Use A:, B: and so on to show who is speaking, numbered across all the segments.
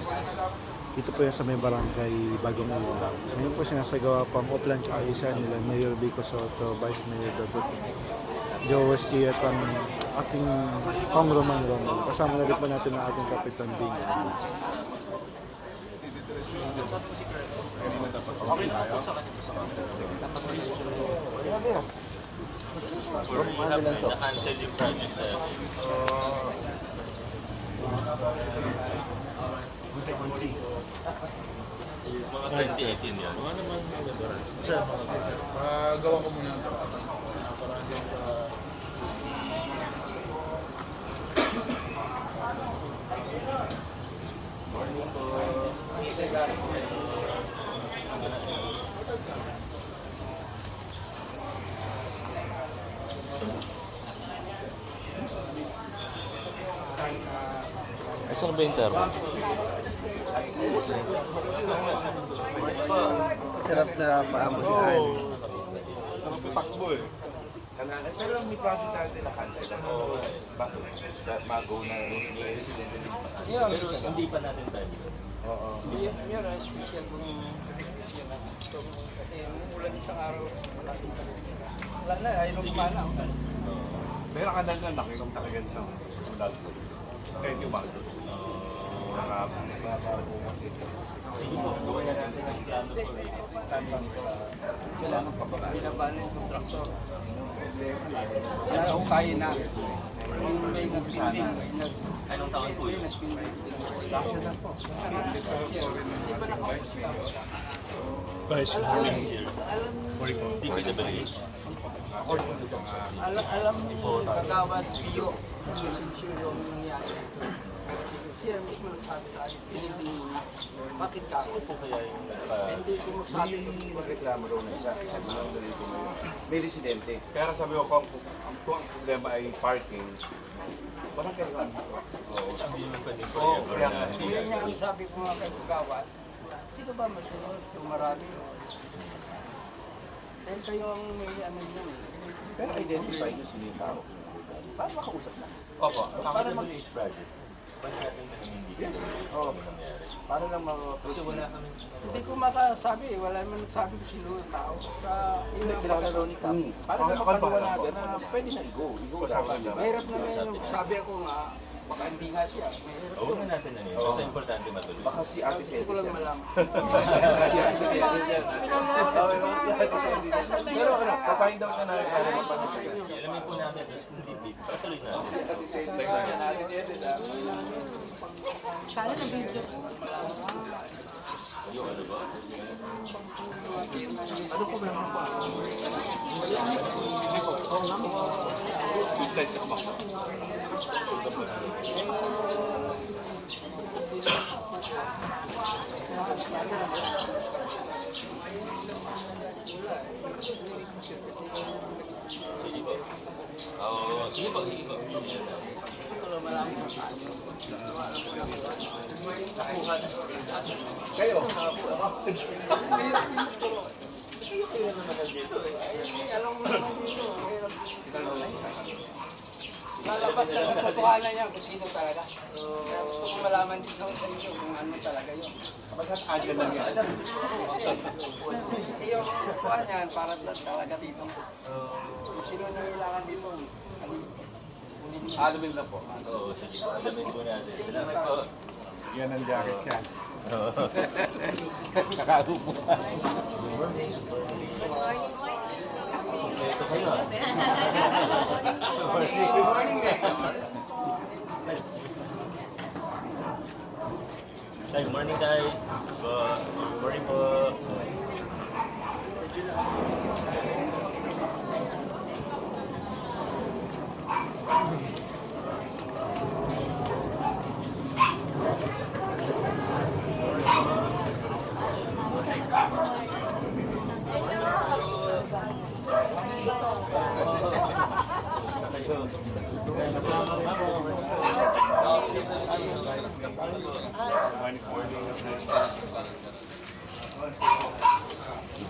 A: Valdez. Dito po yan sa may barangay Bagong Ilaw. Ngayon po sinasagawa po ang Oplan at isa nila Mayor Vico Soto, Vice Mayor Dagot Joe Wesky at ang ating Pang Roman. Kasama na rin po natin ang ating Kapitan Bing.
B: Na-cancel yung project na. Mga 2018 yan. Mga naman nagabaran.
C: Ah, gawa ko muna ng tapatan. Para hindi ka...
B: Ay, saan ba yung termo?
D: Sarap sa paamusihan.
C: Takbo eh.
E: Pero may project tayo nila cancel na. Bakit? Bago na yung resident
B: hindi pa natin time.
D: Yun, yun, ah, special kung special na. Kasi umulan isang araw, malaking talaga. Wala na, ayaw nung kumana.
E: Pero kanal na nakikita talaga ng ko. Thank you, Marco. Mga bago kasi.
B: Sige po, gawin natin ang plano po.
D: Kailangan pa ba? Binabahan yung kontraktor. Wala akong na. Kung may nagpinding, nag
B: Anong taon po yun?
A: Vice
B: Last year. DPWH.
D: Alam, alam mo, kagawad, Pio, sincere yung nangyari. Siya mismo nagsabi sa akin, pininding mo na. Bakit ka?
B: Ano po kaya yung nagpa...
D: Hindi ko magsabi
E: May magreklamo daw na isa. Sabi lang dito mo May residente. Kaya sabi ko, kung, ang, kung ang problema ay parking, parang kailangan. Oo.
B: Hindi mo
E: Oo, kaya
B: na
E: nga.
B: hindi
D: Kaya nga ang sabi ko nga kay Kagawad, sino ba masunod? Yung marami. Kaya kayo ang may ano yun eh.
E: Pero identify nyo sino yung tao. Paano makausap na?
B: Opo, para mag-H project. Na hindi
E: Yes.
B: Oo.
E: Oo. Paano lang
B: Kasi wala kami...
D: Hindi ko makasabi eh. Wala naman nagsabi kung sino yung tao. Basta yun ang
E: Kailangan ni. Paano lang mapaliwanagan na pwede na i-go. I-go dapat.
D: Mahirap naman yung sabi ako nga, baka hindi nga siya. Mahirap
B: Huwag na natin ano yun. Basta importante matuloy.
E: Baka si Ate
D: Hindi
E: Sedi
D: ko lang malaman.
E: Si Ate dyan. Pero ano, papahind out na namin para.
B: Alamin po
F: Sana na video.
B: Yung ano ba?
E: Ano po meron pa?
B: Sige po. Oo, sige po, sige po.
E: Kayo?
D: Lalabas ang katotohanan niya kung sino talaga. Kaya gusto ko malaman dito sa inyo kung ano talaga yun.
E: Basta't agad lang yan.
D: Kasi yung kuhan yan, para ta- talaga dito. Kung sino na kailangan dito, ano.
E: Alamin lang po.
B: Oo, sige. Alamin po natin. Salamat po.
C: Yan ang jacket ka.
E: Nakaupo.
B: Ito kayo.
E: Good morning,
B: good morning, Tay. Po. Good morning po.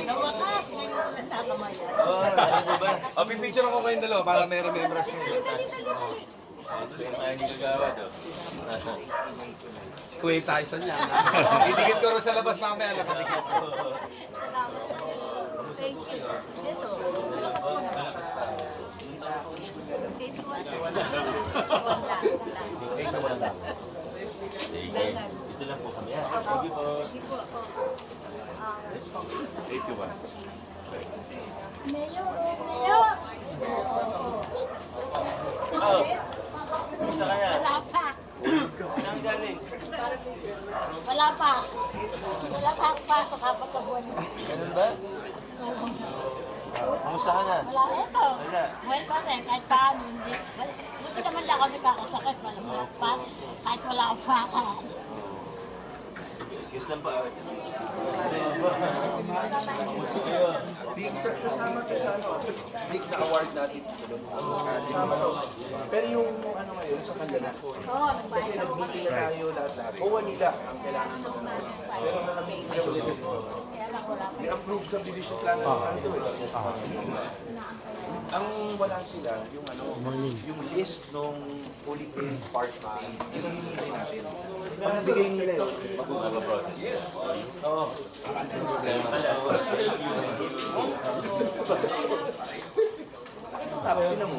F: Sa wakas, ngayon mo nagkakamayan.
B: Oh,
C: pipicture ako kayong dalawa para may remembrance nyo. Si Kuya Tyson yan. Didikit ko rin sa labas mamaya. Nakadikit.
F: Thank you. Ito.
B: Sige. Dito lang po kami. ah. Thank you po.
E: Thank you ba?
B: Oh. Isa kaya?
G: Wala pa. Wala pa. Wala pa ako pasok apat na buwan.
B: Ganun ba? Kamusta ka na?
G: Wala ito.
B: Wala.
G: Well pa rin, kahit paano. Hindi. Buti naman lang ako nagkakasakit. Wala pa. Kahit wala akong paka.
B: Excuse lang kayo?
E: Big kasama ko sa ano, big na award natin. Kasama to. Pero yung ano ngayon sa kanila,
G: Oo,
E: kasi nag-meeting na tayo lahat-lahat. Kuha nila ang kailangan. Pero naka-meeting na ulit.
G: Kaya.
E: May approved subdivision plan na ano eh. Ang wala sila, yung ano, yung list nung fully paid park na, yun ang hinihintay natin. Pag nabigay nila yun,
B: Mag-process. Yes.
E: Oo. Tapos yun mo.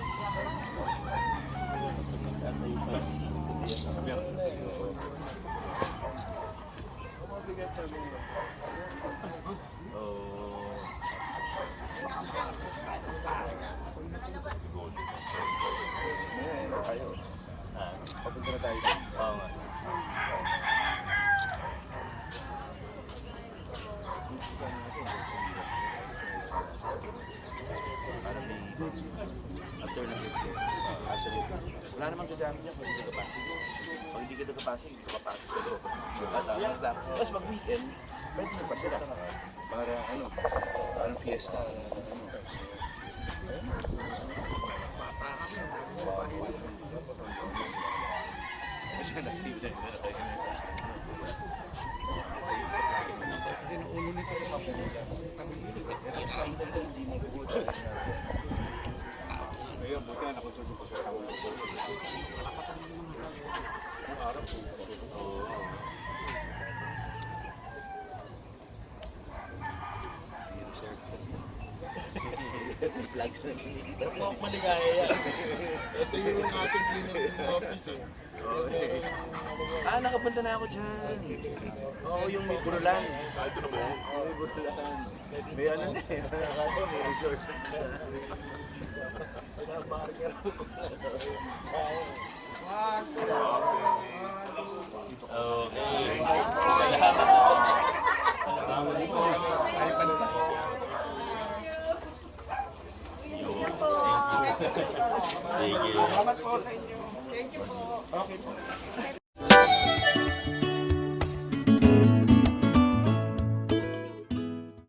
E: gagamit yan kung hindi ka passing. Pag hindi ka nakapasing, hindi ka papasok sa loob. At ang lang. Tapos pag weekend, pwede mo pa sila. Para ano, parang fiesta. Ano. Kasi nag-active na yun.
C: Maligaya yan. Ito yung ating cleaner office eh.
E: Ah, nakapunta na ako dyan. Oo, yung may burulan. Ah, ito na ba? Oo, may burulan. May ano na eh. Nakakata, may resort.
B: Okay.